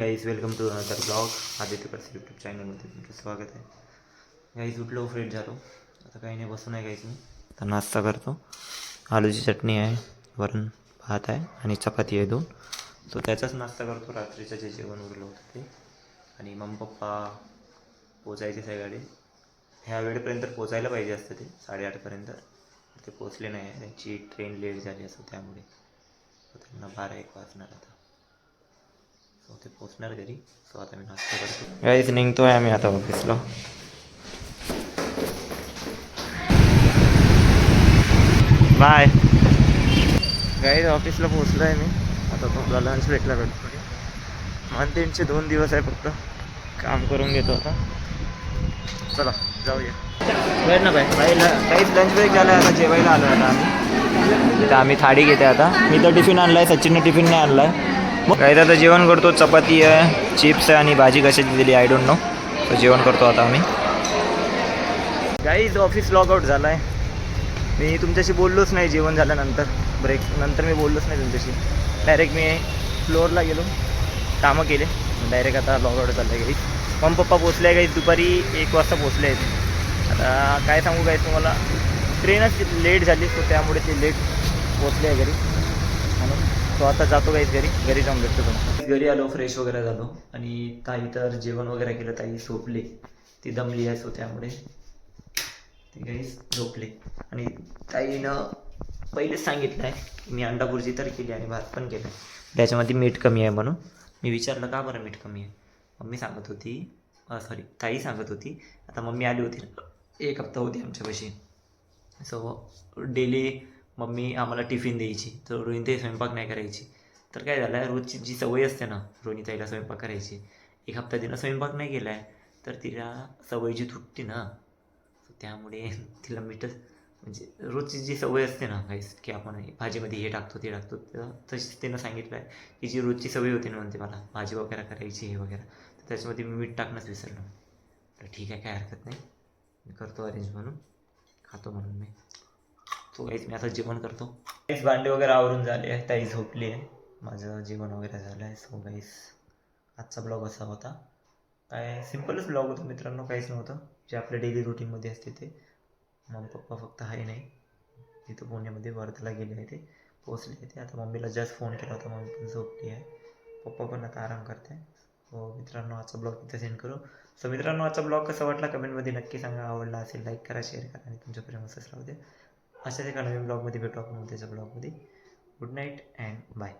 Guys welcome to another blog Aditya Karse YouTube चॅनलमध्ये तुमचं स्वागत आहे. गाईज उठलो फ्रेश झालो. आता काही नाही बसून आहे गाईज मी. आता नाश्ता करतो. आलूची चटणी आहे वरण भात आहे आणि चपाती आहे दोन. सो त्याचाच नाश्ता करतो. रात्रीचं जे जेवण उरलं होतं ते. आणि मम्मी पप्पा पोचायचे सगळे. ह्या वेळेपर्यंत पोचायला पाहिजे असतं ते साडेआठपर्यंत. ते पोचले नाही. आहे त्यांची ट्रेन लेट झाली असं त्यामुळे. त्यांना बारा एक वाजणार आता. ते पोचणार घरी. सो आता मी नाश्ता करतो. गाईच निघतोय आम्ही आता ऑफिसला बाय गाईज ऑफिसला पोचलो आहे मी. आता तुम्हाला लंच ब्रेकला भेटतो मंथ एंडचे दोन दिवस आहे फक्त. काम करून घेतो आता. चला जाऊया. ना बाय काहीच लंच ब्रेक झाला आता. जेवायला आलो आता आम्ही. आम्ही थाळी घेते आता. मी तर टिफिन आणलाय सचिनने टिफिन नाही आणलाय. काही आता जेवण करतो. चपाती आहे चिप्स आहे आणि भाजी कशाची दिली आय डोंट नो तर जेवण करतो आता आम्ही. गाईज ऑफिस लॉग आउट झाला आहे मी तुमच्याशी बोललोच नाही जेवण झाल्यानंतर. ब्रेक नंतर मी बोललोच नाही तुमच्याशी. डायरेक्ट मी फ्लोअरला गेलो. कामं केले. डायरेक्ट आता लॉग आउट झालं आहे काही मम्मी पप्पा पोचले काही दुपारी एक वाजता पोचले आहेत. आता काय सांगू काय तुम्हाला? ट्रेनच लेट झाली सो त्यामुळे ते लेट पोचले आहे घरी. तो आता जातो काहीच घरी घरी जाऊन भेटतो तुम्हाला. घरी आलो फ्रेश वगैरे झालो. आणि ताई तर जेवण वगैरे केलं ताई झोपली. ती दमली आहे सो त्यामुळे ती घरीच झोपली. आणि ताईनं पहिलेच सांगितलं आहे मी अंडा भुर्जी तर केली आणि भात पण केला. त्याच्यामध्ये मीठ कमी आहे म्हणून. मी विचारलं का बरं मीठ कमी आहे? मम्मी सांगत होती सॉरी ताई सांगत होती आता मम्मी आली होती एक हप्ता होती आमच्यापाशी. सो डेली मम्मी आम्हाला टिफिन द्यायची. तर रोहिणी स्वयंपाक नाही करायची. तर काय झालं रोजची जी सवय असते ना रोहिणीताईला स्वयंपाक करायची एक हप्ता तिनं स्वयंपाक नाही केला आहे तर तिला सवय जी तुटते ना त्यामुळे तिला मीठच म्हणजे रोजची जी सवय असते ना काहीच की आपण भाजीमध्ये हे टाकतो ते टाकतो तर तशीच तिनं सांगितलं आहे की जी रोजची सवय होती ना म्हणते मला भाजी वगैरे करायची हे वगैरे तर त्याच्यामध्ये मी मीठ टाकणंच विसरलो. तर ठीक आहे काय हरकत नाही. मी करतो अरेंज म्हणून. खातो म्हणून मी. तो काहीच मी आता जेवण करतो. काहीच भांडे वगैरे आवरून झाले आहे ताई झोपली आहे. माझं जेवण वगैरे झालं आहे. सो काहीच आजचा ब्लॉग असा होता. काय सिम्पलच ब्लॉग होता मित्रांनो काहीच नव्हतं. जे आपल्या डेली रुटीनमध्ये असते ते. मग पप्पा फक्त आहे नाही. तिथं पुण्यामध्ये वर्धला गेले आहे ते पोचले आहे ते आता मम्मीला जस्ट फोन केला होता. मम्मी पण झोपली आहे. पप्पा पण आता आराम करते हो मित्रांनो आजचा ब्लॉग इथं सेंड करू. सो मित्रांनो आजचा ब्लॉग कसा वाटला? कमेंटमध्ये नक्की सांगा. आवडला असेल लाईक करा शेअर करा आणि तुमच्या प्रेम राहू द्या. अशाच एका नवीन ब्लॉगमध्ये भेटू आपण उद्याच्या ब्लॉगमध्ये. Good night and bye